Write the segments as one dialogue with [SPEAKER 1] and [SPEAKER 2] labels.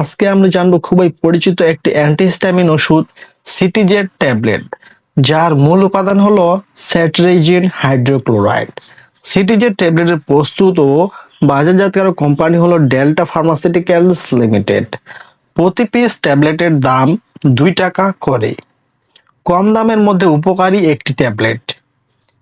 [SPEAKER 1] আজকে আমরা জানব খুবই পরিচিত একটি অ্যান্টিহিস্টামিন ওষুধ সিটিজেট ট্যাবলেট, যার মূল উপাদান হলো স্যাট্রেজিন হাইড্রোক্লোরাইড। সিটিজেট ট্যাবলেটের প্রস্তুত ও বাজারজাতকারক কোম্পানি হলো ডেল্টা ফার্মাসিউটিক্যালস লিমিটেড। প্রতি পিস ট্যাবলেটের দাম দুই টাকা করে। কম দামের মধ্যে উপকারী একটি ট্যাবলেট।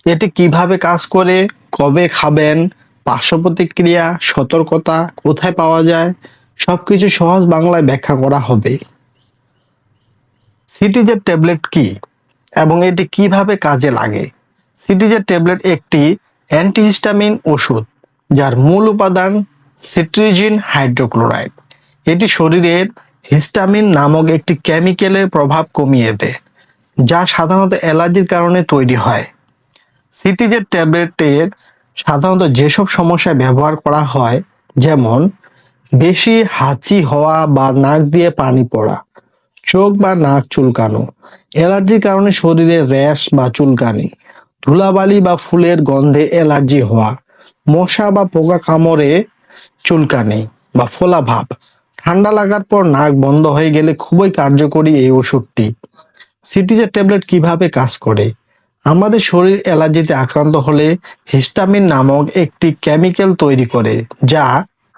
[SPEAKER 1] এটি কীভাবে কাজ করে, কবে খাবেন, পার্শ্ব প্রতিক্রিয়া, সতর্কতা কোথায় পাওয়া যায় সবকিছু সহজ বাংলায় ব্যাখ্যা করা হবে। সিটিজের ট্যাবলেট কি এবং এটি কীভাবে কাজে লাগে? সিটিজের ট্যাবলেট একটি অ্যান্টিহিস্টামিন ওষুধ যার মূল উপাদান সিট্রিজিন হাইড্রোক্লোরাইড। এটি শরীরের হিস্টামিন নামক একটি কেমিক্যালের প্রভাব কমিয়ে দেয়, যা সাধারণত অ্যালার্জির কারণে তৈরি হয়। সিটিজের ট্যাবলেটের সাধারণত যেসব সমস্যায় ব্যবহার করা হয়, যেমন বেশি হাঁচি হওয়া বা নাক দিয়ে পানি পড়া, চোখ বা নাক চুলকানো, অ্যালার্জির কারণে শরীরে র্যাশ বা চুলকানি, ধুলাবালি বা ফুলের গন্ধে অ্যালার্জি হওয়া, মশা বা পোকা কামড়ে চুলকানি বা ফোলা ভাব। ঠান্ডা লাগার পর নাক বন্ধ হয়ে গেলে খুবই কার্যকরী এই ওষুধটি। সিটিজের ট্যাবলেট কীভাবে কাজ করে? আমাদের শরীর অ্যালার্জিতে আক্রান্ত হলে হিস্টামিন নামক একটি কেমিক্যাল তৈরি করে, যা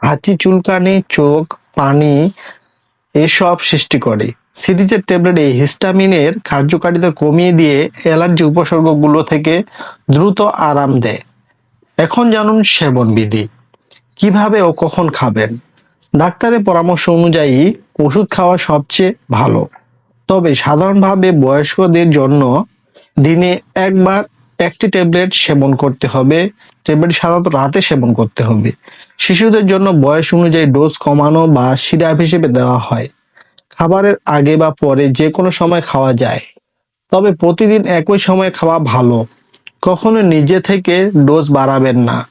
[SPEAKER 1] হাঁচি চুলকানি, চোখ, পানি এসব সৃষ্টি করে। সিরিজের ট্যাবলেট এই হিস্টামিনের কার্যকারিতা কমিয়ে দিয়ে অ্যালার্জি উপসর্গগুলো থেকে দ্রুত আরাম দেয়। এখন জানুন সেবন বিধি কীভাবে ও কখন খাবেন? ডাক্তারের পরামর্শ অনুযায়ী ওষুধ খাওয়া সবচেয়ে ভালো। তবে সাধারণভাবে বয়স্কদের জন্য দিনে একবার একটি ট্যাবলেট সেবন করতে হবে। ট্যাবলেট সাধারণত রাতে সেবন করতে হবে। শিশুদের জন্য বয়স অনুযায়ী ডোজ কমানো বা সিরাপ হিসেবে দেওয়া হয়। খাবারের আগে বা পরে যে কোনো সময় খাওয়া যায়। তবে প্রতিদিন একই সময় খাওয়া ভালো। কখনো নিজে থেকে ডোজ বাড়াবেন না।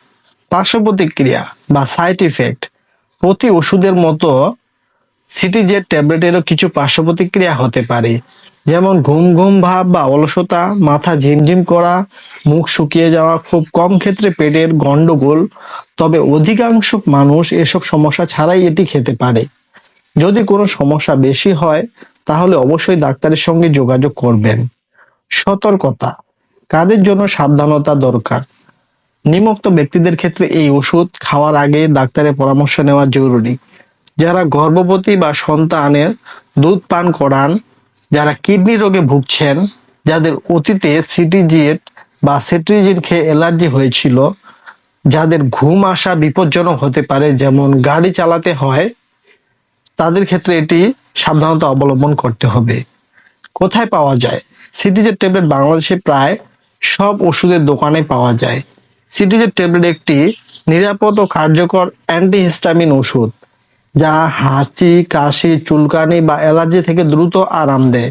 [SPEAKER 1] পার্শ্ব প্রতিক্রিয়া বা সাইড ইফেক্ট। প্রতি ওষুধের মতো সিটিজের ট্যাবলেটেরও কিছু পার্শ্ব প্রতিক্রিয়া হতে পারে। যেমন ঘুম ঘুম ভাব বা অলসতা, মাথা ঝিমঝিম করা, মুখ শুকিয়ে যাওয়া খুব কম ক্ষেত্রে পেটের গন্ডগোল। তবে অধিকাংশ মানুষ এসব সমস্যা ছাড়াই এটি খেতে পারে। যদি কোনো সমস্যা বেশি হয়, তাহলে অবশ্যই ডাক্তারের সঙ্গে যোগাযোগ করবেন। সতর্কতা, কাদের জন্য সাবধানতা দরকার? নিমুক্ত ব্যক্তিদের ক্ষেত্রে এই ওষুধ খাওয়ার আগে ডাক্তারের পরামর্শ নেওয়া জরুরি। যারা গর্ভবতী বা সন্তানের দুধ পান করান যারা কিডনি রোগে ভুগছেন, যাদের অতীতে সিটিজিয়েট বা সেট্রিজিন খেয়ে অ্যালার্জি হয়েছিল, যাদের ঘুম আসা বিপজ্জনক হতে পারে, যেমন গাড়ি চালাতে হয়, তাদের ক্ষেত্রে এটি সাবধানতা অবলম্বন করতে হবে। কোথায় পাওয়া যায়? সিটিজের ট্যাবলেট বাংলাদেশে প্রায় সব ওষুধের দোকানে পাওয়া যায়। সিটিজের ট্যাবলেট একটি নিরাপদ ও কার্যকর অ্যান্টিহিস্টামিন ওষুধ। যা হাঁচি কাশি চুলকানি বা অ্যালার্জি থেকে দ্রুত আরাম দেয়।